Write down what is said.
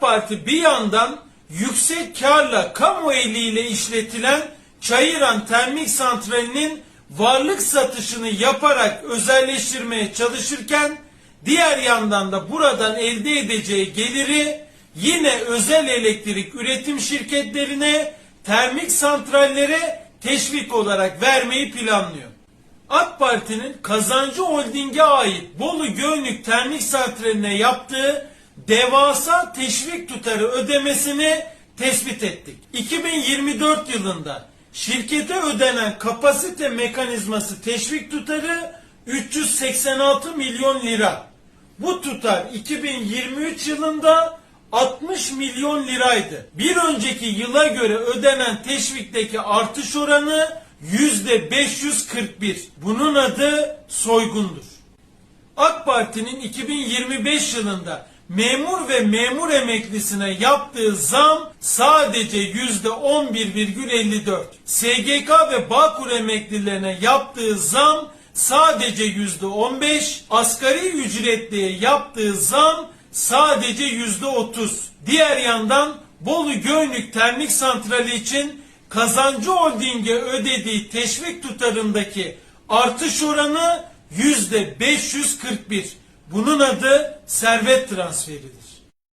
Parti bir yandan yüksek karla kamu eliyle işletilen Çayıran Termik Santrali'nin varlık satışını yaparak özelleştirmeye çalışırken diğer yandan da buradan elde edeceği geliri yine özel elektrik üretim şirketlerine, termik santrallere teşvik olarak vermeyi planlıyor. AK Parti'nin Kazancı Holding'e ait Bolu Gölnük Termik Santrali'ne yaptığı devasa teşvik tutarı ödemesini tespit ettik. 2024 yılında şirkete ödenen kapasite mekanizması teşvik tutarı 386 milyon lira. Bu tutar 2023 yılında 60 milyon liraydı. Bir önceki yıla göre ödenen teşvikteki artış oranı yüzde 541. Bunun adı soygundur. AK Parti'nin 2025 yılında memur ve memur emeklisine yaptığı zam sadece yüzde 11,54. SGK ve Bağkur emeklilerine yaptığı zam sadece yüzde 15. Asgari ücretliye yaptığı zam sadece yüzde 30. Diğer yandan Bolu Göynük Termik Santrali için Kazancı Holding'e ödediği teşvik tutarındaki artış oranı yüzde 541. Bunun adı servet transferidir.